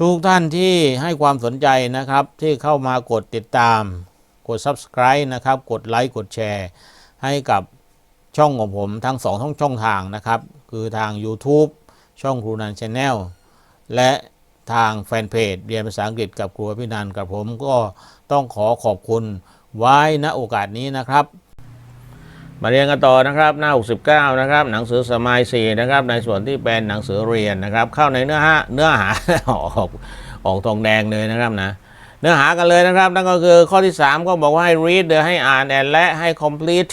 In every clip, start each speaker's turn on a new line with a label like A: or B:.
A: ทุกท่านที่ให้ความสนใจนะครับ ที่เข้ามากดติดตาม กด subscribe นะครับ กดไลค์กดแชร์ให้กับช่องของผมทั้งสองช่องช่องทางนะครับ คือทาง YouTube ช่องครูนันชาแนลและทางแฟนเพจเรียนภาษาอังกฤษกับครูพินันกับผมก็ต้องขอขอบคุณไว้ณโอกาสนี้นะครับ มาเรียนกันต่อนะครับหน้า 69 นะครับหนังสือสมัย4นะครับในส่วนที่เป็นหนังสือเรียนนะครับ เข้าในเนื้อหาเนื้อหาออกออกทองแดงเลยนะครับนะเนื้อหากันเลยนะครับ นั่นก็คือข้อที่ 3 ก็บอกว่าให้ read ให้อ่านและให้ complete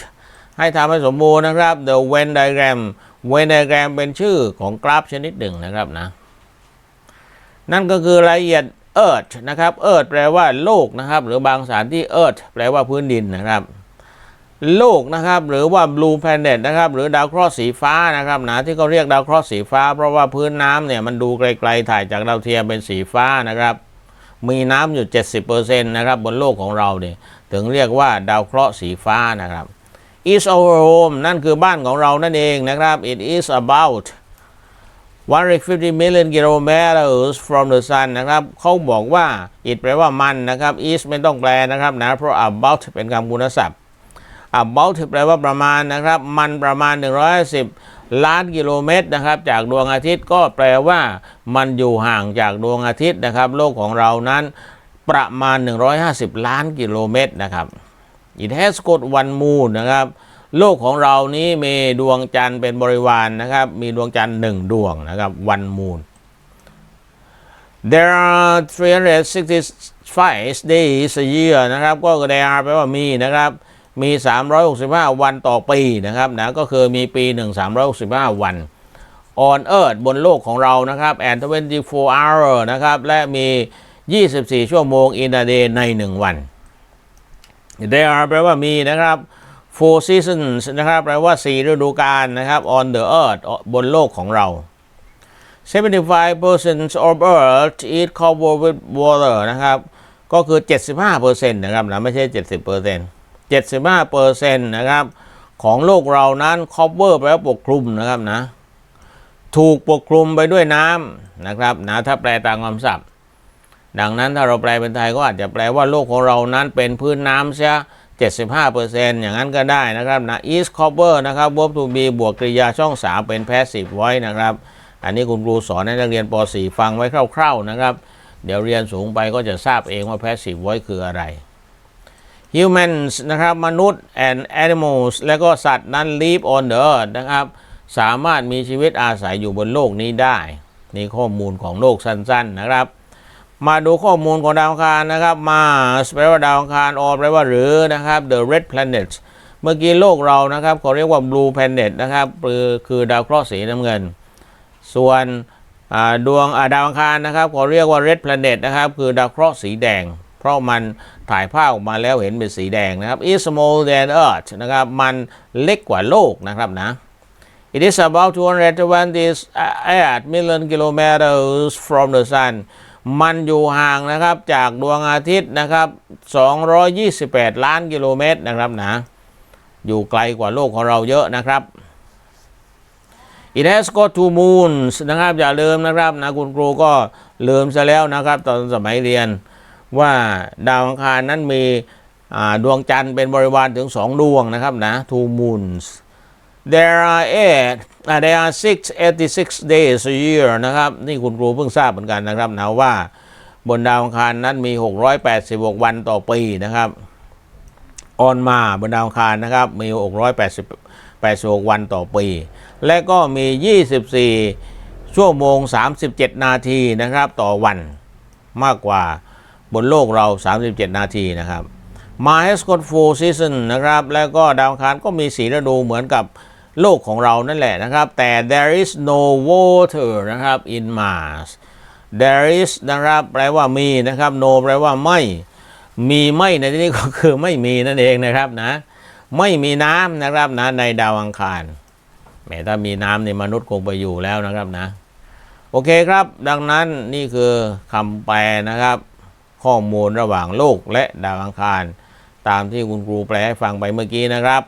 A: ให้ทำให้สมบูรณ์นะครับ the Venn diagram Venn diagram เป็นชื่อของกราฟชนิดหนึ่งนะครับนะนั่นก็คือรายละเอียด earth นะครับ earth แปลว่าโลกนะครับ หรือบางสถานที่ earth แปลว่าพื้นดินนะครับ โลกนะครับหรือว่า blue planet นะครับหรือดาวเคราะห์สีฟ้านะครับนะที่เขาเรียกดาวเคราะห์สีฟ้า เพราะว่าพื้นน้ำเนี่ยมันดูไกลๆถ่ายจากดาวเทียมเป็นสีฟ้านะครับ มีน้ำอยู่ 70%นะครับบนโลกของเราเนี่ยถึงเรียกว่าดาวเคราะห์สีฟ้านะครับ is our home นั่นคือบ้านของเรานั่นเองนะครับ it is about 150 million kilometers from the sun นะครับเขาบอกว่า it แปลว่ามันนะครับ is ไม่ต้องแปลนะครับนะเพราะ about เป็นคำคุณศัพท์ about แปลว่าประมาณนะครับ มันประมาณ 110 ล้านกิโลเมตรนะครับ จากดวงอาทิตย์ก็แปลว่ามันอยู่ห่างจากดวงอาทิตย์นะครับ โลกของเรานั้นประมาณ 150 ล้านกิโลเมตรนะครับ It has got one moon นะครับ โลกของเรานี้มีดวงจันทร์เป็นบริวารนนะครับ มีดวงจันทร์หนึ่งดวงนะครับ one moon There are 365 days a year นะครับ ก็ there แปลว่ามีนะครับ มี 365 วันต่อปีนะครับนะก็คือมีปีหนึ่ง365 วัน on earth บนโลกของเรานะครับ and 24 hour นะครับ และมี 24 ชั่วโมง in a day ใน 1 วัน there are แปลว่ามีนะครับ four seasons นะครับแปลว่า 4 ฤดูกาลนะครับ on the earth บนโลกของเรา 75% of earth is covered with water นะครับ ก็คือ 75%นะครับนะไม่ใช่ 70% 75%นะครับของโลกเรานั้น cover แปลว่าปกคลุมนะครับนะถูกปกคลุมไปด้วยน้ำนะครับนะถ้าแปลตามคำศัพท์ ดังนั้นถ้าเราแปลเป็นไทยก็อาจจะแปลว่าโลกของเรานั้นเป็นพื้นน้ำเสีย75%อย่างนั้นก็ได้นะครับนะ is cover นะครับ verb to be บวกกริยาช่อง 3 เป็น passive voice นะครับ อันนี้คุณครูสอนให้นักเรียนป .4 ฟังไว้คร่าว ๆนะครับ เดี๋ยวเรียนสูงไปก็จะทราบเองว่า passive voice คืออะไร humans นะครับ มนุษย์ and animals แล้วก็สัตว์นั้น live on the earth นะครับ สามารถมีชีวิตอาศัยอยู่บนโลกนี้ได้ นี่ข้อมูลของโลกสั้นๆนะครับ มาดูข้อมูลของดาวอังคารนะครับ Mars แปลว่าดาวอังคาร or แปลว่าหรือนะครับ the red planet เมื่อกี้โลกเรานะครับเขาเรียกว่า blue planet นะครับคือคือดาวเคราะห์สีน้ำเงิน ส่วนดวงดาวอังคารนะครับเขาเรียกว่า red planet นะครับ คือดาวเคราะห์สีแดง เพราะมันถ่ายภาพออกมาแล้วเห็นเป็นสีแดงนะครับ is smaller than Earth นะครับ มันเล็กกว่าโลกนะครับนะ It is about 228 million kilometers from the sun มันอยู่ห่างนะครับจากดวงอาทิตย์นะครับ 228 ล้านกิโลเมตรนะครับนะ อยู่ไกลกว่าโลกของเราเยอะนะครับ It has got two moons นะครับ อย่าลืมนะครับนะคุณครูก็ลืมซะแล้วนะครับ ตอนสมัยเรียน ว่าดาวอังคารนั้นมีดวงจันทร์เป็นบริวารถึงสองดวงนะครับนะ two moons there are eight อ่า there are six eighty six days a year นะครับ นี่คุณครูเพิ่งทราบเหมือนกันนะครับนะว่าบนดาวอังคารนั้นมี 686 วันต่อปีนะครับออนมาบนดาวอังคารนะครับมี 680 86 วันต่อปี และก็มี 24 ชั่วโมง 37 นาทีนะครับ ต่อวันมากกว่า บนโลกเรา 37 นาทีนะครับมาเฮสกอตฟูซีซันนะครับแล้วก็ดาวอังคารก็มีสีฤดูเหมือนกับโลกของเรานั่นแหละนะครับ แต่ there is no water นะครับ in Mars there is นะครับแปลว่ามีนะครับ no แปลว่าไม่ มีไม่ในที่นี้ก็คือไม่มีนั่นเองนะครับนะ ไม่มีน้ำนะครับนะในดาวอังคารแหมถ้ามีน้ำในมนุษย์คงไปอยู่แล้วนะครับนะ โอเคครับ ดังนั้นนี่คือคำแปลนะครับ ข้อมูลระหว่างโลกและดาวอังคาร ตามที่คุณครูแปลให้ฟังไปเมื่อกี้นะครับ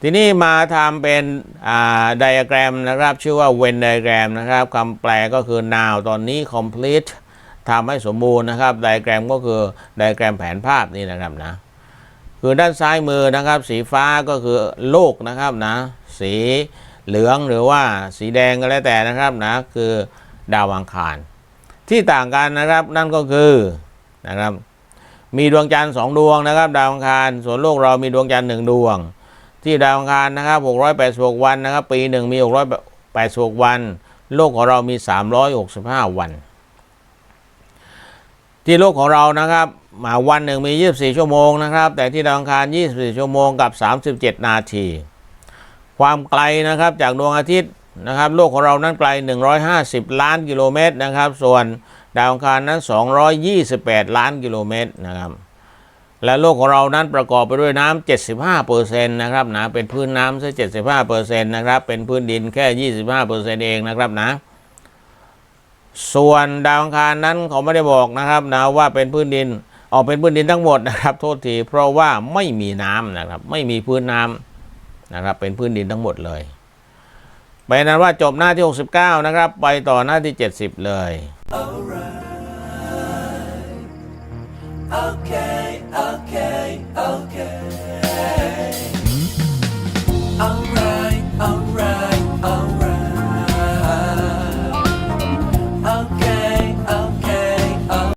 A: ทีนี้มาทำเป็นไดอะแกรมนะครับ ชื่อว่า when diagram นะครับคำแปลก็คือ now ตอนนี้ complete ทำให้สมบูรณ์นะครับ ไดอะแกรมก็คือไดอะแกรมแผนภาพนี่นะครับนะคือด้านซ้ายมือนะครับ สีฟ้าก็คือโลกนะครับนะ สีเหลืองหรือว่าสีแดงก็แล้วแต่นะครับนะ คือดาวอังคาร ที่ต่างกันนะครับนั่นก็คือนะครับมีดวงจันทร์สองดวงนะครับ ดาวอังคารส่วนโลกเรามีดวงจันทร์หนึ่งดวง ที่ดาวอังคารนะครับ686 วันนะครับ ปีหนึ่งมี 686 วัน โลกของเรามี 365 วัน ที่โลกของเรานะครับมาวันหนึ่งมี 24 ชั่วโมงนะครับ แต่ที่ดาวอังคาร 24 ชั่วโมงกับ 37 นาที ความไกลนะครับจากดวงอาทิตย์ นะครับโลกของเรานั้นไกล 150 ล้านกิโลเมตรนะครับ ส่วนดาวอังคารนั้น 228 ล้านกิโลเมตรนะครับ และโลกของเรานั้นประกอบไปด้วยน้ำ75%นะครับนะเป็นพื้นน้ำซะ75%นะครับ เป็นพื้นดินแค่ 25%เองนะครับนะ ส่วนดาวอังคารนั้นเขาไม่ได้บอกนะครับนะว่าเป็นพื้นดินออกเป็นพื้นดินทั้งหมดนะครับโทษทีเพราะว่าไม่มีน้ำนะครับ ไม่มีพื้นน้ำนะครับ เป็นพื้นดินทั้งหมดเลย ไปนั้นว่าจบหน้าที่ 69 นะครับ ไปต่อหน้าที่ 70 เลย
B: right. okay, okay.